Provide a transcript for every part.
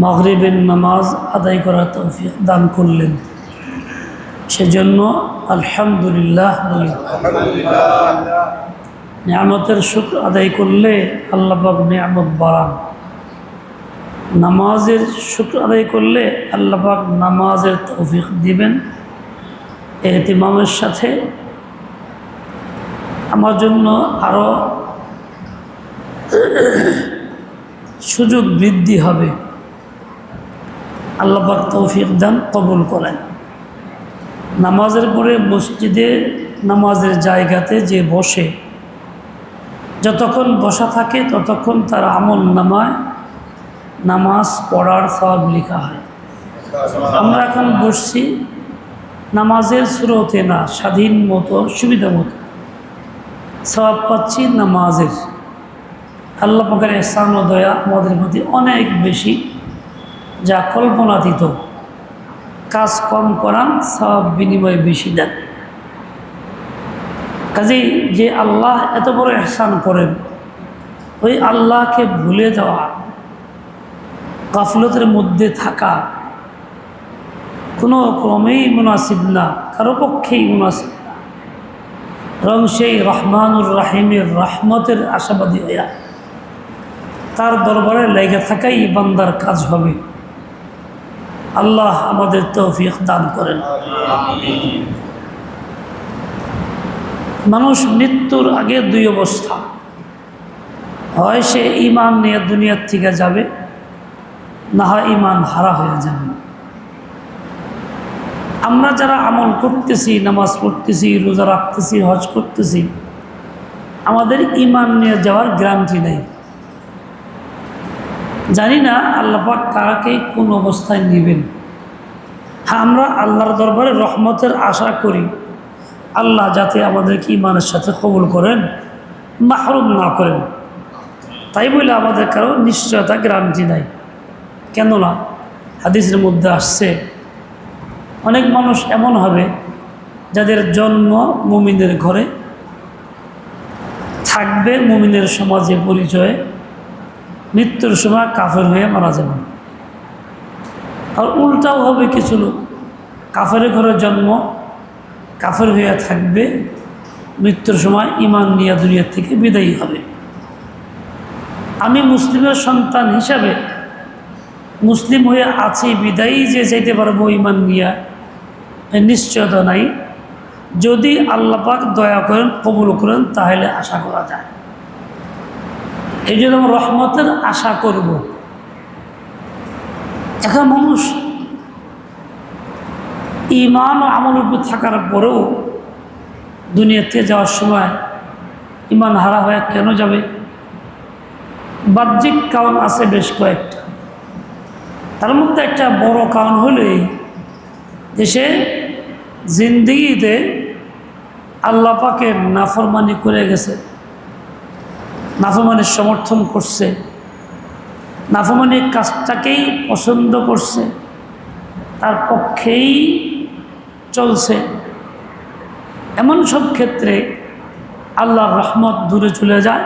মাগরিবের নামাজ আদায় করার তৌফিক দান করলেন। সেজন্য আলহামদুলিল্লাহ বলি। নিয়ামতের শুক্র আদায় করলে আল্লাহবাক নিয়ামত বাড়ান। নামাজের শুক্র আদায় করলে আল্লাহবাক নামাজের তৌফিক দিবেন। এহতিমামের সাথে আমার জন্য আরও সুযোগ বৃদ্ধি হবে। আল্লাহবাক তৌফিক দান, কবুল করেন। নামাজের পরে মসজিদে নামাজের জায়গাতে যে বসে, যতক্ষণ বসা থাকে ততক্ষণ তার আমল নামায়, নামাজ পড়ার সব লেখা হয়। আমরা এখন বসছি, নামাজের স্রোতে না, স্বাধীন মতো, সুবিধা মতো। সব পাচ্ছি নামাজের। আল্লাহ পাকের ও দয়া আমাদের প্রতি অনেক বেশি। যা কল্পনাতীত। কাজ কম করান সব বিনিময়ে বেশি দেন। কাজেই যে আল্লাহ এত বড় এহসান করেন, ওই আল্লাহকে ভুলে যাওয়া, গাফলতের মধ্যে থাকা কোনো ক্রমেই মুনাসিব না, কারও পক্ষেই মুনাসিব না। রং সেই রহমানুর রাহিমের রহমতের আশাবাদী হইয়া তার দরবারে লেগে থাকাই বান্দার কাজ হবে। আল্লাহ আমাদের তৌফিক দান করেন। মানুষ মৃত্যুর আগে দুই অবস্থা। হয় সে ইমান নিয়ে দুনিয়ার থেকে যাবে, না হয় ইমান হারা হয়ে যাবে। আমরা যারা আমল করতেছি, নামাজ পড়তেছি, রোজা রাখতেছি, হজ করতেছি, আমাদের ইমান নিয়ে যাওয়ার গ্যারান্টি নেই। জানি না আল্লাপাক কারাকে কোন অবস্থায় নেবেন। হ্যাঁ আমরা আল্লাহর দরবারে রহমতের আশা করি। আল্লাহ যাতে আমাদেরকে ইমানের সাথে কবুল করেন, মাহরুম না করেন। তাই বলে আমাদের কারও নিশ্চয়তা গ্যারান্টি নাই। কেননা হাদিসের মধ্যে আসছে, অনেক মানুষ এমন হবে যাদের জন্ম মুমিনের ঘরে, থাকবে মুমিনের সমাজে পরিচয়ে মৃত্যুর সময় কাফের হয়ে মারা যাবে। আর উল্টাও হবে কিছু লোক। কাফের ঘরে জন্ম, কাফের হয়ে থাকবে, মৃত্যুর সময় ইমান নিয়ে দুনিয়ার থেকে বিদায়ী হবে। আমি মুসলিমের সন্তান হিসাবে মুসলিম হয়ে আছি, বিদায়ী যে যাইতে পারব ইমান নিয়া নিশ্চয়তা নাই। যদি আল্লাপাক দয়া করেন, কবুল করেন, তাহলে আশা করা যায়। এই জন্য আমরা রহমতের আশা করব। এখন মানুষ ইমান ও আমল উপর থাকার পরেও দুনিয়াতে যাওয়ার সময় ইমান হারা হয়ে কেন যাবে? বাহ্যিক কারণ আছে বেশ কয়েকটা। তার মধ্যে একটা বড় কারণ হলেই দেশে জিন্দিগিতে আল্লাপাকে নাফরমানি করে গেছে। নাফরমানির সমর্থন করছে। নাফরমানির কাজটাকেই পছন্দ করছে। তার পক্ষেই চলছে। এমন সব ক্ষেত্রে আল্লাহর রহমত দূরে চলে যায়।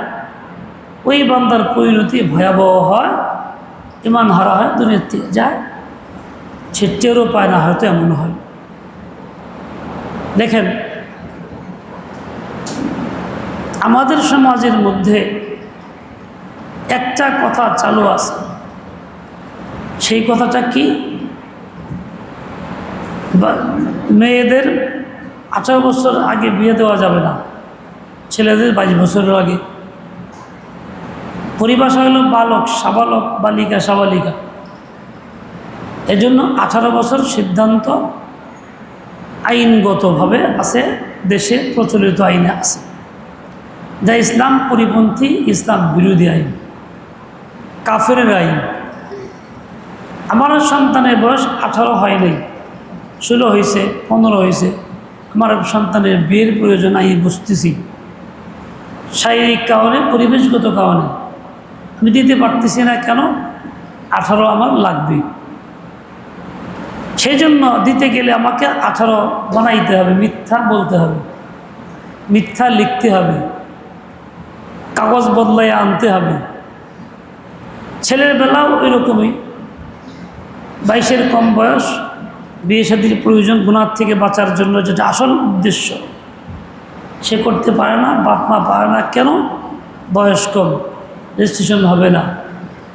ওই বান্দার পরিণতি ভয়াবহ হয় ইমান হারা হয় দুনিয়ার থেকে যায়। সে টেরও পায় না, হয়তো এমন হয়। দেখেন, আমাদের সমাজের মধ্যে একটা কথা চালু আছে। সেই কথাটা কি? মেয়েদের আঠারো বছর আগে বিয়ে দেওয়া যাবে না। ছেলেদের বাইশ বছরের আগে। পরিভাষা হলো বালক, সাবালক, বালিকা, সাবালিকা। এজন্য আঠারো বছর সিদ্ধান্ত আইনগতভাবে আছে, দেশে প্রচলিত আইনে আছে। যা ইসলাম পরিপন্থী, ইসলাম বিরোধী আইন। কাফের আইন। আমার সন্তানের বয়স আঠারো হয় নাই, ষোলো হয়েছে, পনেরো হয়েছে। আমার সন্তানের বিয়ের প্রয়োজন আমি বুঝতেছি। শারীরিক কারণে, পরিবেশগত কারণে। আমি দিতে পারতেছি না কেন? আঠারো আমার লাগবে। সেই জন্য দিতে গেলে আমাকে আঠারো বানাইতে হবে, মিথ্যা বলতে হবে। মিথ্যা লিখতে হবে। কাগজ বদলাই আনতে হবে। ছেলের বেলাও ওই রকমই বাইশের কম বয়স, বিয়ে শাদির প্রয়োজন গুণার থেকে বাঁচার জন্য যেটা আসল উদ্দেশ্য, সে করতে পারে না, বাপ মা পারে না, কেন? বয়স কম রেজিস্ট্রেশন হবে না।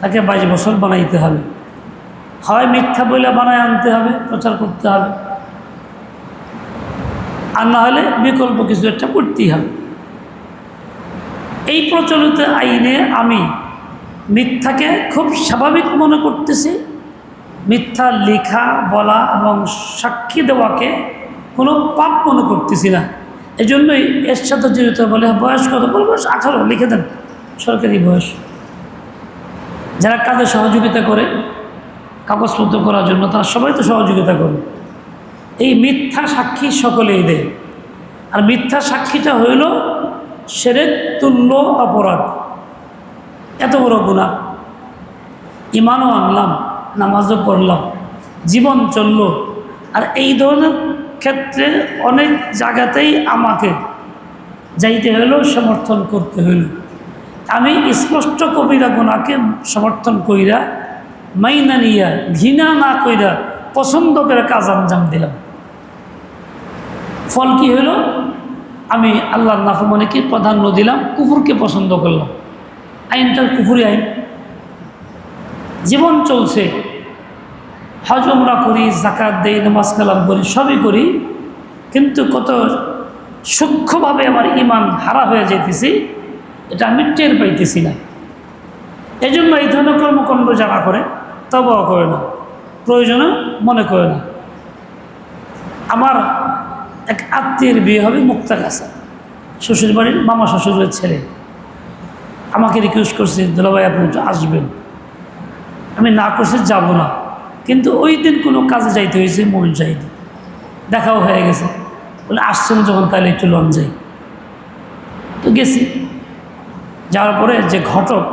তাকে বাইশ বছর বানাইতে হবে। হয় মিথ্যা বইলে বানায় আনতে হবে, প্রচার করতে হবে। আর না হলে বিকল্প কিছু একটা করতেই হবে। এই প্রচলিত আইনে আমি মিথ্যাকে খুব স্বাভাবিক মনে করতেছি। মিথ্যা লেখা, বলা এবং সাক্ষী দেওয়াকে কোনো পাপ মনে করতেছি না। এই জন্যই এর সাথে জড়িত বলে বয়স কত? বল বয়স আঠারো, লিখে দেন। সরকারি বয়স। যারা কাজে সহযোগিতা করে, কাগজপত্র করার জন্য, তারা সবাই তো সহযোগিতা করে। এই মিথ্যা সাক্ষী সকলেই দেয়। আর মিথ্যা সাক্ষীটা হইল সেরেক তুল্য অপরাধ। এত বড় গুণা ইমানও আনলাম, নামাজও পড়লাম, জীবন চলল। আর এই ধরনের ক্ষেত্রে অনেক জায়গাতেই আমাকে যাইতে হইল, সমর্থন করতে হইল। আমি স্পষ্ট কবিরা গুণাকে সমর্থন কইরা, মাইনা নিয়া, ঘৃণা না কইরা পছন্দ করে কাজ আঞ্জাম দিলাম। ফল কি হইল? আমি আল্লাহর নাফরমানিকে প্রাধান্য দিলাম কুকুরকে পছন্দ করলাম। আইনটার কুকুরি আইন। জীবন চলছে। হজ, উমরা করি জাকাত দেই, নামাজ কালাম করি, সবই করি। কিন্তু কত সূক্ষ্মভাবে আমার ইমান হারা হয়ে যেতেছি এটা আমি টের পাইতেছি না। এই জন্য এই ধরনের কর্মকাণ্ড যারা করে তবাও করে না। প্রয়োজনে মনে করে না। আমার এক আত্মীয়ের বিয়ে হবে মুক্তা গাছা শ্বশুর বাড়ির মামা শ্বশুরের ছেলে। আমাকে রিকোয়েস্ট করছে দুলাভাই আপনি আসবেন। আমি না করছি, যাব না। কিন্তু ওই দিন কোনো কাজে যাইতে হয়েছে মন চাইনি দেখাও হয়ে গেছে। বলে, আসছেন যখন, তাহলে একটু লন যাই। তো গেছি। যাওয়ার পরে যে ঘটক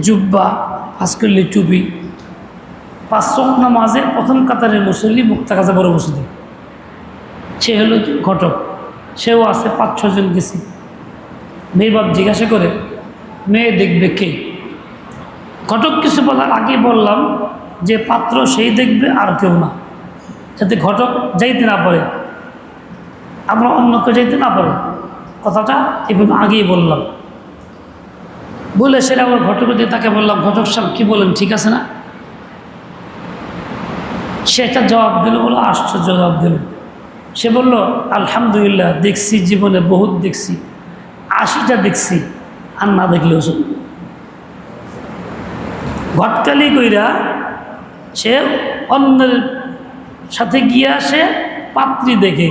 জুব্বা হাসকুল্লি টুপি, পাঁচ নামাজে প্রথম কাতারের মুসল্লি মুক্তা কাছে বড় মসজিদে। সে হলো ঘটক। সেও আছে, পাঁচ ছজন গেছি। মেয়ের বাপ জিজ্ঞাসা করে মেয়ে দেখবে কে? ঘটক কিছু বলার আগে বললাম যে পাত্র সেই দেখবে আর কেউ না। যাতে ঘটক যাইতে না পারে, আমরা অন্য কেউ যাইতে না পারে। কথাটা এবং আগেই বললাম। বলে সেটা আবার ঘটক দিয়ে তাকে বললাম, ঘটক সাহেব, কী বলেন, ঠিক আছে না? সে একটা জবাব দিল বলো আশ্চর্য জবাব দিল। সে বলল, আলহামদুলিল্লাহ, দেখছি, জীবনে বহুত দেখছি, আশিটা দেখছি। আর না দেখলেও চলবে। ঘটকালি কইরা সে অন্যের সাথে গিয়া সে পাত্রী দেখে।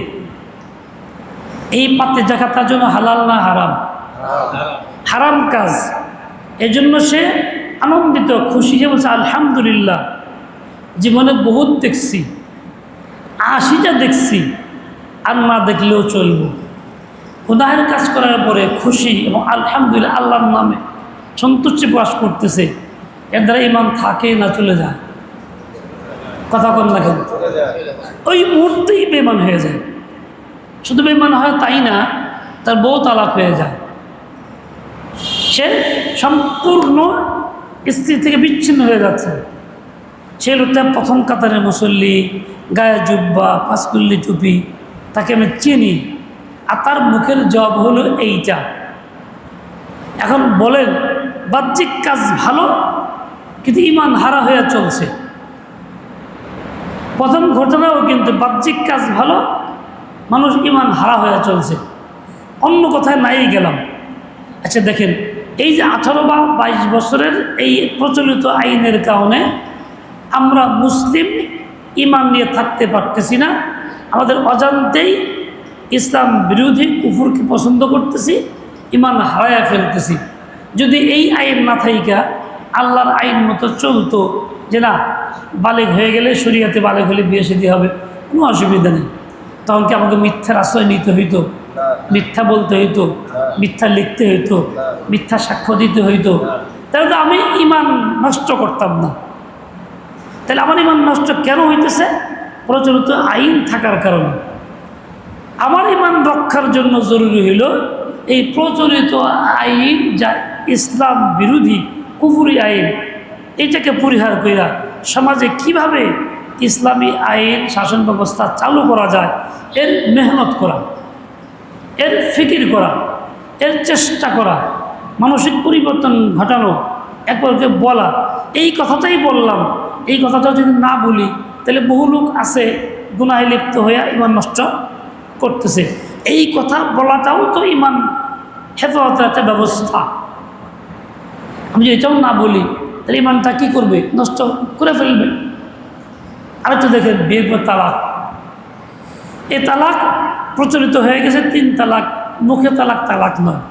এই পাত্রে দেখা তার জন্য হালাল না হারাম? হারাম কাজ। এজন্য সে আনন্দিত, খুশি। যে বলছে, আলহামদুলিল্লাহ, জীবনে বহুত দেখছি, আশিটা দেখছি, আর না দেখলেও চলব। গুনাহের কাজ করার পরে খুশি এবং আলহামদুলিল্লাহ আল্লাহর নামে সন্তুষ্টি প্রকাশ করতেছে। এর দ্বারা ইমান থাকে না চলে যায়? কথা কন না কেন? ওই মুহূর্তেই বেমান হয়ে যায়। শুধু বেমান হয় তাই না তার বউ তালাক হয়ে যায়। সে সম্পূর্ণ স্ত্রী থেকে বিচ্ছিন্ন হয়ে যাচ্ছে। সে লোকটা প্রথম কাতারে মুসল্লি গায়ে জুব্বা পাঁচকুল্লি টুপি তাকে আমি চিনি। আর তার মুখের জব হলো এইটা। এখন বলেন, বাহ্যিক কাজ ভালো, কিন্তু ইমান হারা হয়ে চলছে। প্রথম ঘটনাও কিন্তু বাহ্যিক কাজ ভালো, মানুষ ইমান হারা হয়ে চলছে। অন্য কথায় নাই গেলাম। আচ্ছা দেখেন, এই যে আঠারো বা বাইশ বছরের এই প্রচলিত আইনের কারণে আমরা মুসলিম ইমান নিয়ে থাকতে পারতেছি না। আমাদের অজান্তেই ইসলাম বিরোধী কুফুরকে পছন্দ করতেছি ইমান হারায়া ফেলতেছি। যদি এই আইন না থাইকা, আল্লাহর আইন মতো চলতো যে না বালেক হয়ে গেলে শরীয়তে বালেক হলে বিয়ে শাদী হবে, কোনো অসুবিধা নেই। তখন কি আমাকে মিথ্যার আশ্রয় নিতে হইতো? মিথ্যা বলতে হইতো? মিথ্যা লিখতে হইতো? মিথ্যা সাক্ষ্য দিতে হইতো? তাহলে তো আমি ইমান নষ্ট করতাম না। তাহলে আমার ইমান নষ্ট কেন হইতেছে? প্রচলিত আইন থাকার কারণে। আমার ইমান রক্ষার জন্য জরুরি হইল এই প্রচলিত আইন যা ইসলাম বিরোধী কুফুরি আইন। এটাকে পরিহার কইরা সমাজে কীভাবে ইসলামী আইন শাসন ব্যবস্থা চালু করা যায়, এর মেহনত করা, এর ফিকির করা, এর চেষ্টা করা, মানসিক পরিবর্তন ঘটানো একবারকে বলা, এই কথাটাই বললাম। এই কথাটা যদি না বলি, তাহলে বহু লোক আছে গুনাহে লিপ্ত হইয়া ইমান নষ্ট করতেছে। এই কথা বলাটাও তো ইমান হেফাজতের একটা ব্যবস্থা। আমি যদি এটাও না বলি, তাহলে ইমানটা কী করবে? নষ্ট করে ফেলবে। আরেকটা দেখেন বিয়ের তালাক। এ তালাক প্রচলিত হয়ে গেছে তিন তালাক, মুখে তালাক তালাক নয়।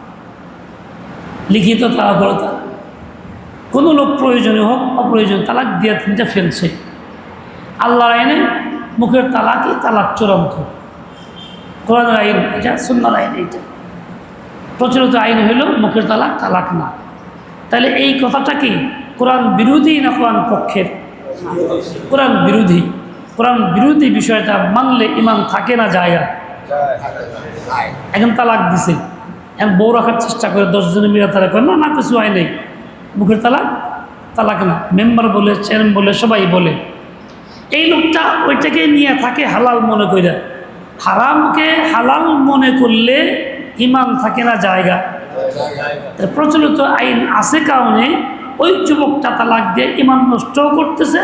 লিখিত তালাক হলো তালাক। কোনো লোক প্রয়োজনে হোক, অপ্রয়োজন তালাক দিয়ে তিনটা ফেলছে। আল্লাহর আইনে মুখের তালাকই তালাক চূড়ান্ত। কোরআনের আইন, এটা সুন্নার আইন এইটা। প্রচলিত আইন হইল মুখের তালাক তালাক না। তাহলে এই কথাটা কি? কোরআন বিরোধী না কোরআন পক্ষের? কোরআন বিরোধী। কোরআন বিরোধী বিষয়টা মানলে ইমান থাকে না জায়গা এখন তালাক দিছে। এখন বউ রাখার চেষ্টা করে দশজনে মিলে তারা করে। না না, কিছু হয় নেই। মুখের তালাক তালাক না। মেম্বার বলে, চেয়ারম্যান বলে, সবাই বলে। এই লোকটা ওইটাকে নিয়ে থাকে হালাল মনে করে হারামকে হালাল মনে করলে ইমান থাকে না জায়গা। প্রচলিত আইন আছে কারণে ওই যুবকটা তালাক দিয়ে ইমান নষ্টও করতেছে,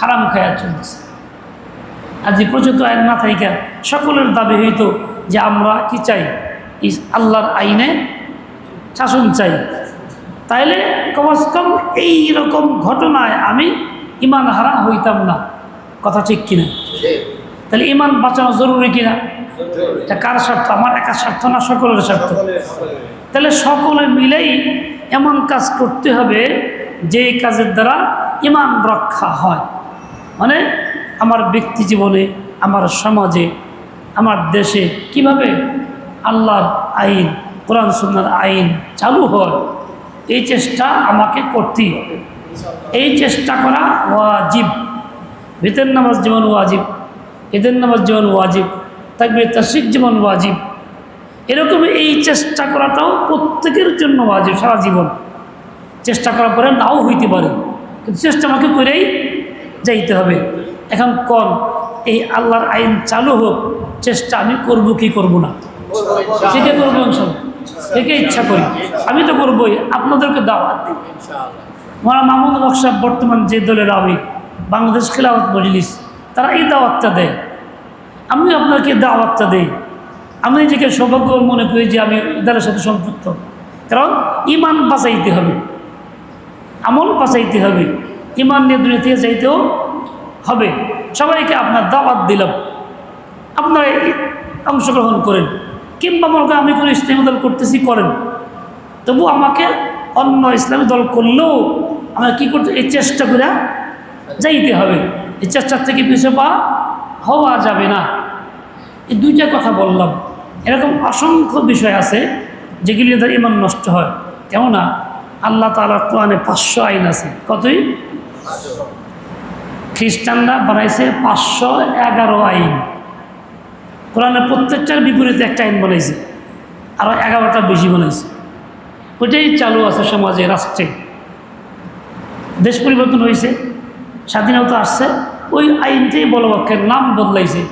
হারাম খায়া চলতেছে। আর যে প্রচলিত আইন না থাকে সকলের দাবি হইতো যে আমরা কি চাই? আল্লাহর আইনে শাসন চাই। তাইলে কমস কম এইরকম ঘটনায় আমি ইমান হারা হইতাম না। কথা ঠিক কিনা? তাহলে ইমান বাঁচানো জরুরি কিনা? এটা কার স্বার্থ? আমার একা স্বার্থ না সকলের স্বার্থ? তাহলে সকলে মিলেই এমন কাজ করতে হবে যে কাজের দ্বারা ইমান রক্ষা হয়। মানে আমার ব্যক্তি জীবনে আমার সমাজে আমার দেশে কীভাবে আল্লাহর আইন কোরআন সুন্নার আইন চালু হয় এই চেষ্টা আমাকে করতেই হবে। এই চেষ্টা করা ওয়াজিব। ভিতের নামাজ যেমন ওয়াজিব। ঈদের নামাজ যেমন ওয়াজিব থাকবে তাসিক যেমন ওয়াজিব। এরকম এই চেষ্টা করাটাও প্রত্যেকের জন্য ওয়াজিব সারা জীবন। চেষ্টা করার পরে নাও হইতে পারে কিন্তু চেষ্টা আমাকে করেই যাইতে হবে। এখন কন এই আল্লাহর আইন চালু হোক চেষ্টা আমি করব কি করব না? থেকে করব ইনশাল্লাহ। থেকে ইচ্ছা করি। আমি তো করবোই আপনাদেরকে দাওয়াত দিই। মোরা মাহমুদ হক বর্তমান যে দলের আমি বাংলাদেশ খেলাওয়াত মজলিস। তারা এই দাওয়াতটা দেয়। আমি আপনাকে দাওয়াতটা দেই। আমি নিজেকে সৌভাগ্য মনে করি যে আমি এদের সাথে সম্পৃক্ত। কারণ ইমান বাঁচাইতে হবে। আমল বাঁচাইতে হবে। ইমান নিয়ে দুনিয়া থেকে যাইতেও হবে। সবাইকে আপনার দাওয়াত দিলাম। আপনারা অংশগ্রহণ করেন। কিংবা মনে আমি কোনো ইসলামী দল করতেছি, করেন। তবু আমাকে অন্য ইসলামী দল করলেও আমরা কী করতে এই চেষ্টা করে যাইতে হবে। এই চেষ্টার থেকে পিছিয়ে পা হওয়া যাবে না। এই দুইটা কথা বললাম। এরকম অসংখ্য বিষয় আছে যেগুলি তার ইমান নষ্ট হয়। কেননা আল্লাহ তালার কোরআনে পাঁচশো আইন আছে। কতই? খ্রিস্টানরা বানাইছে পাঁচশো এগারো আইন। কোরআনের প্রত্যেকটার বিপরীতে একটা আইন বানাইছে। আরও এগারোটা বেশি বানাইছে। ওইটাই চালু আছে সমাজে, রাষ্ট্রে। দেশ পরিবর্তন হয়েছে। স্বাধীনতা আসছে, ওই আইনটাই বলবাক্যের নাম বদলাইছে।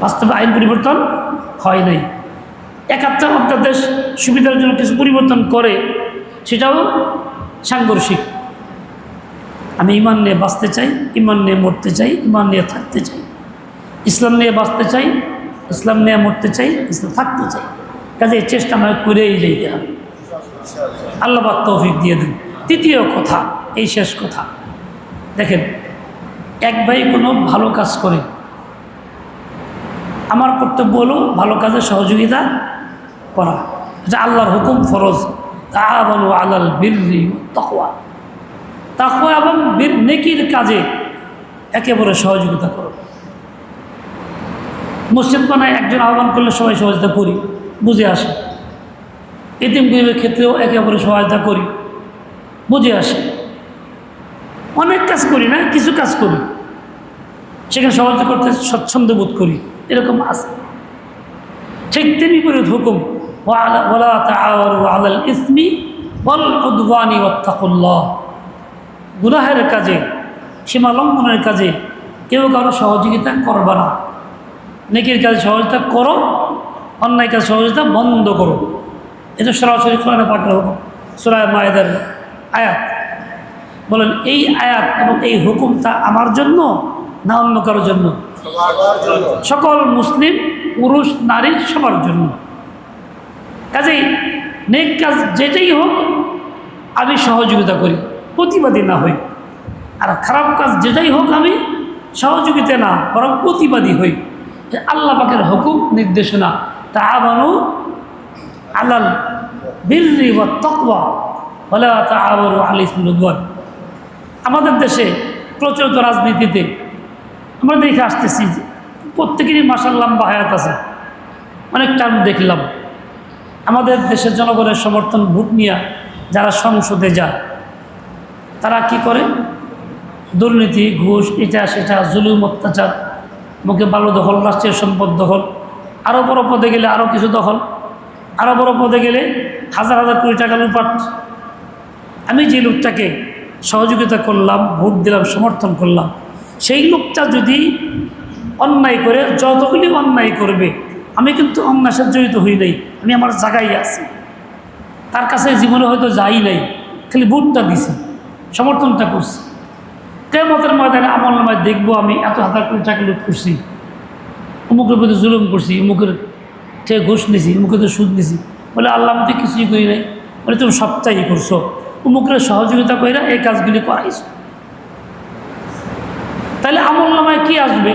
বাস্তবে আইন পরিবর্তন হয় নাই। একাত্তর একটা দেশ সুবিধার জন্য কিছু পরিবর্তন করে, সেটাও সাংঘর্ষিক। আমি ইমান নিয়ে বাঁচতে চাই, ইমান নিয়ে মরতে চাই, ইমান নিয়ে থাকতে চাই। ইসলাম নিয়ে বাঁচতে চাই, ইসলাম নিয়ে মরতে চাই, ইসলাম থাকতে চাই। কাজে এই চেষ্টা আমাকে করেই যেতে হবে। আল্লাহ তৌফিক দিয়ে দিন। তৃতীয় কথা, এই শেষ কথা। দেখেন, এক ভাই কোনো ভালো কাজ করে। আমার কর্তব্য হলো ভালো কাজে সহযোগিতা করা। এটা আল্লাহর হুকুম, ফরজ। তাহাবানু আলাল বীররি তকওয়া। তাকওয়া এবং বীর নেকির কাজে একেবারে সহযোগিতা করো। মসজিদ বানায় একজন আহ্বান করলে সবাই সহযোগিতা করি, বুঝে আসে। এতিম গরিবের ক্ষেত্রেও একেবারে সহায়তা করি, বুঝে আসে। অনেক কাজ করি না, কিছু কাজ করি। সেখানে সহযোগিতা করতে স্বচ্ছন্দ বোধ করি, এরকম আছে। ঠিক তেমনি করে হুকুম ইসমি ওয়াল কাজে, সীমা লঙ্ঘনের কাজে কেউ কারও সহযোগিতা করবে না। নেকির কাজে সহযোগিতা করো, অন্যায় কাজে সহযোগিতা বন্ধ করো। এটা সরাসরি কোরআনে পাঠের হুকুম সুরায় মায়েদের আয়াত। বলেন এই আয়াত এবং এই হুকুমটা আমার জন্য না অন্য কারোর জন্য? সকল মুসলিম পুরুষ নারী সবার জন্য। কাজেই নেক কাজ যেটাই হোক আমি সহযোগিতা করি প্রতিবাদী না হই। আর খারাপ কাজ যেটাই হোক আমি সহযোগিতা না বরং প্রতিবাদী হই। যে আল্লাহ পাকের হুকুম নির্দেশনা তা আবানু আলাল বিল্লি বা তকবা হলে তা আবারও আলিসমুদ্বান আমাদের দেশে প্রচলিত রাজনীতিতে আমরা দেখে আসতেছি যে প্রত্যেকেরই মাসাল লম্বা হায়াত আছে। অনেক টার্ম দেখলাম। আমাদের দেশের জনগণের সমর্থন ভোট নিয়ে যারা সংসদে যায়, তারা কি করে? দুর্নীতি, ঘুষ, এটা, সেটা, জুলুম, অত্যাচার, মুখে বালু দখল, রাষ্ট্রীয় সম্পদ দখল আরও বড় পদে গেলে আরও কিছু দখল আরও বড় পদে গেলে হাজার হাজার কোটি টাকা লুপাট আমি যে লোকটাকে সহযোগিতা করলাম, ভোট দিলাম, সমর্থন করলাম। সেই লোকটা যদি অন্যায় করে, যতগুলি অন্যায় করবে, আমি কিন্তু অন্যায় জড়িত হই নাই, আমি আমার জায়গায় আছি। তার কাছে জীবনে হয়তো যাই নাই, খালি ভোটটা দিছি, সমর্থনটা করছি। কেমতের ময়দানে আমার নামায় দেখব আমি এত হাজার কোটি টাকা লুট করছি, অমুকের প্রতি জুলুম করছি, অমুকের থেকে ঘুষ নিছি, অমুকের সুদ নিছি। বলে আল্লাহ মতো কিছুই করি নাই, বলে তুমি সপ্তাহই করছ। অমুকের সহযোগিতা কইরা এই কাজগুলি করাইছো। তাহলে আমল নামায় কী আসবে?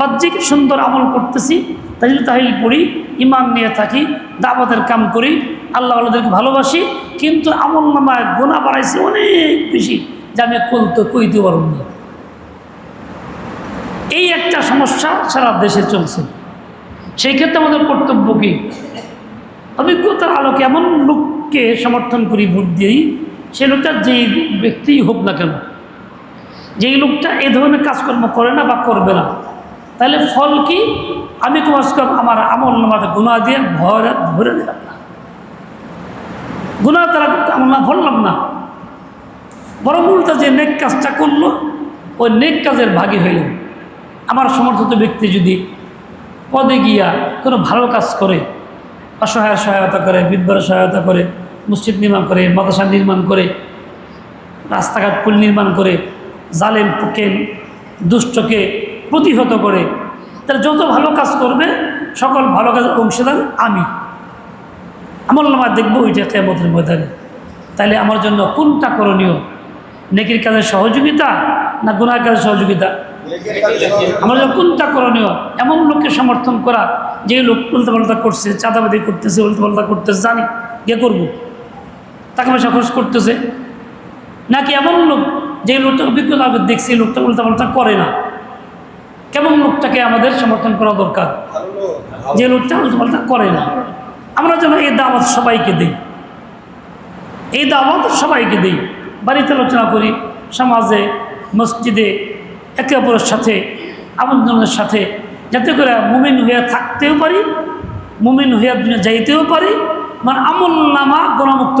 বাহ্যিক সুন্দর আমল করতেছি জন্য তাহিল পড়ি ইমান নিয়ে থাকি দাবাতের কাম করি, আল্লাহ আল্লাহদেরকে ভালোবাসি, কিন্তু আমল নামায় গোনা বাড়াইছি অনেক বেশি, যে আমি কলতে কইতে পারব এই একটা সমস্যা সারা দেশে চলছে। সেই ক্ষেত্রে আমাদের কর্তব্য কি? অভিজ্ঞতার আলোকে এমন লোককে সমর্থন করি, ভোট দিই সেই লোকটা যেই ব্যক্তিই হোক না কেন, যেই লোকটা এই ধরনের কাজকর্ম করে না বা করবে না, তাহলে ফল কি? আমি কম আমার আমল নামাতে গুণা দিয়ে ভরে ভরে দিলাম না। গুণা তারা আমল না, ভরলাম না। বরং উল্টা যে নেক কাজটা করল, ওই নেক কাজের ভাগী হইল। আমার সমর্থিত ব্যক্তি যদি পদে গিয়া কোনো ভালো কাজ করে, অসহায় সহায়তা করে বিদ্যার সহায়তা করে মসজিদ নির্মাণ করে, মাদ্রাসা নির্মাণ করে, রাস্তাঘাট, পুল নির্মাণ করে, জালেম পুকেন দুষ্টকে প্রতিহত করে। তারা যত ভালো কাজ করবে, সকল ভালো কাজের অংশীদার আমি। আমল নামা দেখব ওইটা কেমতের ময়দানে। তাহলে আমার জন্য কোনটা করণীয়? নেকির কাজের সহযোগিতা না গুনার কাজের সহযোগিতা? আমার জন্য কোনটা করণীয়? এমন লোককে সমর্থন করা, যে লোক উল্টাপাল্টা করছে চাঁদাবাদি করতেছে, উল্টাপাল্টা করতেছে, জানি, গিয়ে করব। টাকা পয়সা খরচ করতেছে। নাকি এমন লোক যে লোকটা অভিজ্ঞতা আগে দেখছি লোকটা উল্টাপাল্টা করে না। কেমন লোকটাকে আমাদের সমর্থন করা দরকার? যে লোকটা উল্টাপাল্টা করে না। আমরা যেন এই দাওয়াত সবাইকে দিই। এই দাওয়াত সবাইকে দিই। বাড়িতে আলোচনা করি, সমাজে, মসজিদে, একে অপরের সাথে আমন্ত্রণের সাথে, যাতে করে মুমিন হয়ে থাকতেও পারি, মুমিন হয়ে দুনিয়া যাইতেও পারি মানে আমল নামা গণমুক্ত